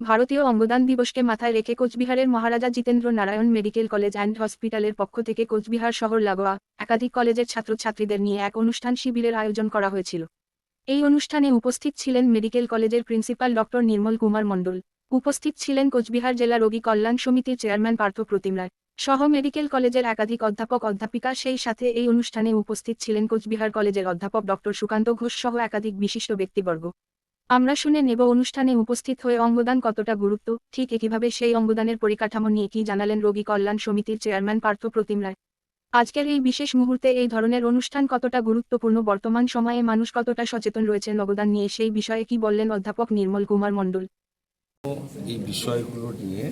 ভারতীয় অঙ্গদান দিবসকে মাথায় রেখে কোচবিহারের Maharaja Jitendra Narayan medical college and হসপিটালের পক্ষ থেকে কোচবিহার শহর লাগোয়া একাধিক কলেজের ছাত্রছাত্রীদের নিয়ে এক অনুষ্ঠান শিবিরের আয়োজন করা হয়েছিল। এই অনুষ্ঠানে উপস্থিত ছিলেন মেডিকেল কলেজের প্রিন্সিপাল ডক্টর নির্মল কুমার মণ্ডল, উপস্থিত ছিলেন কোচবিহার জেলা রোগী কল্যাণ সমিতির চেয়ারম্যান পার্থ প্রতিম রায় সহ মেডিকেল কলেজের একাধিক অধ্যাপক অধ্যাপিকা। সেই সাথে এই অনুষ্ঠানে উপস্থিত ছিলেন কোচবিহার কলেজের অধ্যাপক ডক্টর সুকান্ত ঘোষ সহ একাধিক বিশিষ্ট ব্যক্তিবর্গ। আমরা শুনে নেব অনুষ্ঠানে উপস্থিত হয়ে অঙ্গদান কতটা গুরুত্ব, ঠিক একইভাবে সেই অঙ্গদানের পরিকাঠামো নিয়ে কি জানালেন রোগী কল্যাণ সমিতির চেয়ারম্যান পার্থ প্রতিম রায়। আজকের এই বিশেষ মুহূর্তে এই ধরনের অনুষ্ঠান কতটা গুরুত্বপূর্ণ, বর্তমান সময়ে মানুষ কতটা সচেতন রয়েছে অবদান নিয়ে সেই বিষয়ে কি বললেন অধ্যাপক নির্মল কুমার মণ্ডল? এই বিষয়গুলো নিয়ে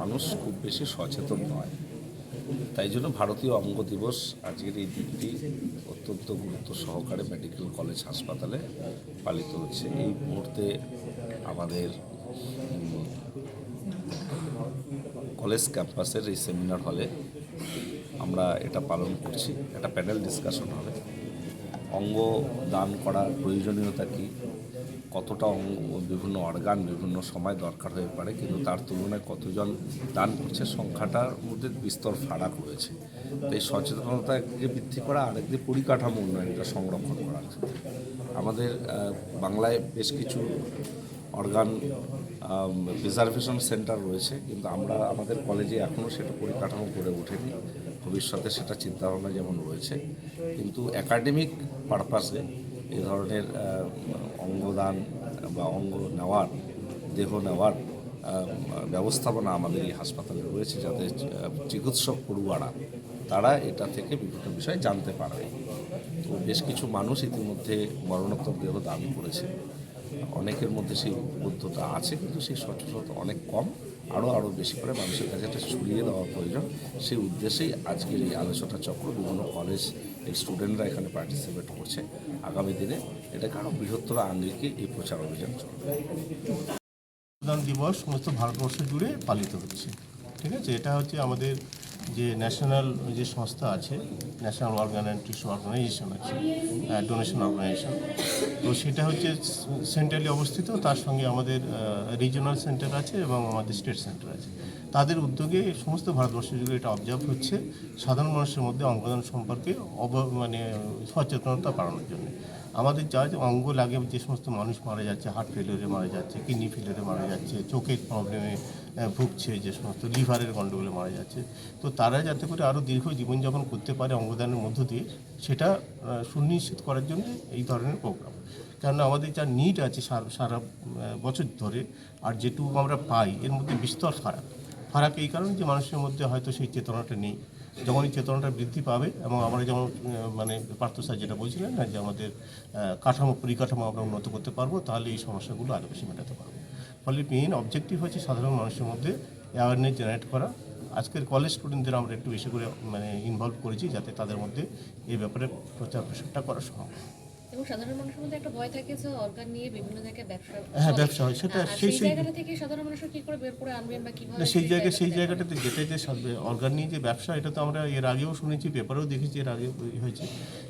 মানুষ খুব বেশি সচেতন নয়। তাই জন্য ভারতীয় অঙ্গ দিবস আজকের এই দিনটি অত্যন্ত গুরুত্ব সহকারে মেডিকেল কলেজ হাসপাতালে পালিত হচ্ছে। এই মুহূর্তে আমাদের কলেজ ক্যাম্পাসের এই সেমিনার হলে আমরা এটা পালন করছি। একটা প্যানেল ডিসকাশন হবে। অঙ্গ দান করার প্রয়োজনীয়তা কী? কতটা বিভিন্ন অর্গান বিভিন্ন সময় দরকার হয়ে পারে, কিন্তু তার তুলনায় কতজন দান করছে সংখ্যাটার মধ্যে বিস্তর ফারাক রয়েছে। তাই সচেতনতা একদিকে বৃদ্ধি করা আরেকদিকে পরিকাঠামো উন্নয়নটা সংরক্ষণ করার আমাদের বাংলায় বেশ কিছু অর্গান রিজার্ভেশন সেন্টার রয়েছে, কিন্তু আমরা আমাদের কলেজে এখনও সেটা পরিকাঠামো করে ওঠেনি। ভবিষ্যতে সেটা চিন্তাভাবনা যেমন রয়েছে, কিন্তু একাডেমিক পারপাসে এ ধরনের অঙ্গদান বা অঙ্গ নেওয়ার, দেহ নেওয়ার ব্যবস্থাপনা আমাদের এই হাসপাতালে রয়েছে যাতে চিকিৎসক পড়ুয়ারা, তারা এটা থেকে বিভিন্ন বিষয় জানতে পারবে তো বেশ কিছু মানুষ ইতিমধ্যে মরণোত্তর দেহ দান করেছে। অনেকের মধ্যে সেই উদ্বুদ্ধতা আছে, কিন্তু সেই সচেতনতা অনেক কম। আরও আরও বেশি করে মানুষের কাছে এটা ছড়িয়ে দেওয়া প্রয়োজন। সেই উদ্দেশ্যেই আজকের এই আলোচনা চক্র, বিভিন্ন কলেজ এই স্টুডেন্টরা এখানে পার্টিসিপেট করছে। আগামী দিনে এটাকে আরও বৃহত্তর আঙ্গিকে এই প্রচার অভিযান চলবে। দিবস সমস্ত ভারতবর্ষ জুড়ে পালিত হচ্ছে। ঠিক আছে? এটা হচ্ছে আমাদের যে ন্যাশনাল যে সংস্থা আছে ন্যাশনাল অর্গান অর্গানাইজেশন আছে ডোনেশন অর্গানাইজেশন তো সেটা হচ্ছে সেন্ট্রালি অবস্থিত। তার সঙ্গে আমাদের রিজিওনাল সেন্টার আছে এবং আমাদের স্টেট সেন্টার আছে। তাদের উদ্যোগে সমস্ত ভারতবর্ষ জুড়ে এটা অবজার্ভ হচ্ছে, সাধারণ মানুষের মধ্যে অঙ্গদান সম্পর্কে অব মানে সচেতনতা বাড়ানোর জন্য। আমাদের যা যে অঙ্গ লাগে যে সমস্ত মানুষ মারা যাচ্ছে হার্ট ফেলিওরে মারা যাচ্ছে কিডনি ফেলিওরে মারা যাচ্ছে, চোখের প্রবলেমে ভুগছে যে সমস্ত লিভারের গণ্ডগোলে মারা যাচ্ছে। তো তারা যাতে করে আরও দীর্ঘ জীবনযাপন করতে পারে অঙ্গদানের মধ্য দিয়ে, সেটা সুনিশ্চিত করার জন্য এই ধরনের প্রোগ্রাম কেননা আমাদের যা নিড আছে সারা বছর ধরে, আর যেটুকু আমরা পাই, এর মধ্যে বিস্তর ফারাক। ফারাক এই কারণে যে মানুষের মধ্যে হয়তো সেই চেতনাটা নেই। যখন এই চেতনাটা বৃদ্ধি পাবে এবং আমরা যেমন মানে পার্থ স্যার যেটা বলছিলেন না যে আমাদের কাঠামো, পরিকাঠামো আমরা উন্নত করতে পারব, তাহলে এই সমস্যাগুলো আরও বেশি মেটাতে পারব। ফলে মেইন অবজেক্টিভ হচ্ছে সাধারণ মানুষের মধ্যে অ্যাওয়ারনেস জেনারেট করা। আজকের কলেজ স্টুডেন্টদের আমরা একটু বেশি করে মানে ইনভলভ করেছি যাতে তাদের মধ্যে এই ব্যাপারে প্রচার প্রসারটা করা সম্ভব। এবং সাধারণ মানুষের মধ্যে একটা ভয় থাকে যে অর্গান নিয়ে বিভিন্ন জায়গায় ব্যবসা হ্যাঁ, ব্যবসা হয়। সেটা সেই- সেই সেই- জায়গাটা থেকে সাধারণ মানুষ কি করে বের করে আনবেন বা কীভাবে সেই জায়গায় সেই জায়গাটা জায়গাটাতে যেতে যে অর্গান নিয়ে যে ব্যবসা এটা তো আমরা এর আগেও শুনেছি পেপারেও দেখেছি এর আগে হয়েছে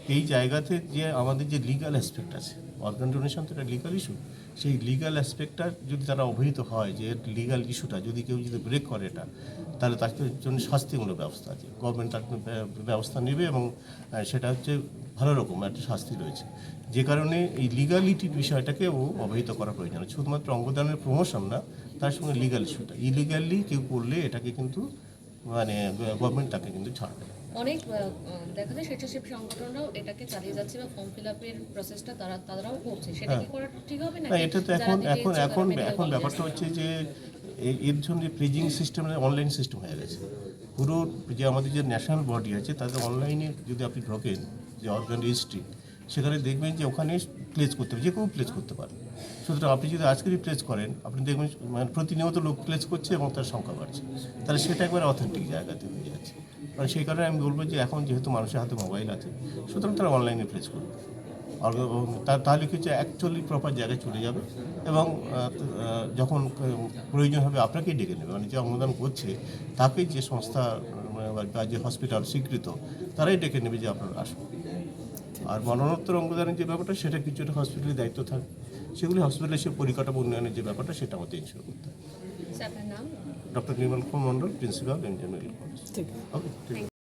এই জায়গাতে যে আমাদের যে লিগাল অ্যাসপেক্ট আছে অর্গান ডোনেশন তো একটা লিগাল ইস্যু সেই লিগাল অ্যাসপেক্টটা যদি তারা অবহিত হয় যে লিগাল ইস্যুটা যদি কেউ যদি ব্রেক করে এটা, তাহলে তার জন্য শাস্তিমূলক ব্যবস্থা আছে। গভর্নমেন্ট তার ব্যবস্থা নেবে এবং সেটা হচ্ছে ভালো রকম একটা শাস্তি রয়েছে। যে কারণে এই লিগালিটির বিষয়টাকেও অবহিত করা প্রয়োজন শুধুমাত্র অঙ্গদানের প্রমোশন না, তার সঙ্গে লিগাল ইস্যুটা ইলিগালি কেউ করলে এটাকে কিন্তু মানে গভর্নমেন্ট তাকে কিন্তু ছাড়বে না। অনেক দেখা যায় স্বেচ্ছাসেবী সংগঠনরাও এটাকে চালিয়ে যাচ্ছে বা ফর্ম ফিল আপের প্রসেসটা তারা তারাও করছে সেটা কি করা ঠিক হবে না হ্যাঁ। এটা তো এখন এখন এখন এখন ব্যাপারটা হচ্ছে যে এর জন্য প্রিজিং সিস্টেম অনলাইন সিস্টেম হয়ে গেছে পুরো যে আমাদের যে ন্যাশনাল বডি আছে তাদের অনলাইনে যদি আপনি ঢোকেন যে অর্গান রেজিস্ট্রি সেখানে দেখবেন যে ওখানে প্লেস করতে হবে, যে কেউ প্লেস করতে পারে সুতরাং আপনি যদি আজকেরই প্লেস করেন, আপনি দেখবেন মানে প্রতিনিয়ত লোক প্লেস করছে এবং তার সংখ্যা বাড়ছে। তাহলে সেটা একবারে অথেন্টিক জায়গাতে হয়ে যাচ্ছে। মানে সেই কারণে আমি বলব যে এখন যেহেতু মানুষের হাতে মোবাইল আছে, সুতরাং তারা অনলাইনে প্লেস করবে। তাহলে কিছু অ্যাকচুয়ালি প্রপার জায়গায় চলে যাবে এবং যখন প্রয়োজন হবে আপনাকেই ডেকে নেবে। মানে যে অনুদান করছে তাকে যে সংস্থা বা যে হসপিটাল স্বীকৃত, তারাই ডেকে নেবে যে আপনারা আসুন। আর মরণোত্তর অঙ্গদানের যে ব্যাপারটা সেটা কিছুটা হসপিটালের দায়িত্ব থাকে। সেগুলি হসপিটালের সে পরিকাঠামো উন্নয়নের যে ব্যাপারটা সেটা আমাদের ইনশোর করতে doctor Nirmal Kumar Mondal principal engineering college. Okay ঠিক আছে।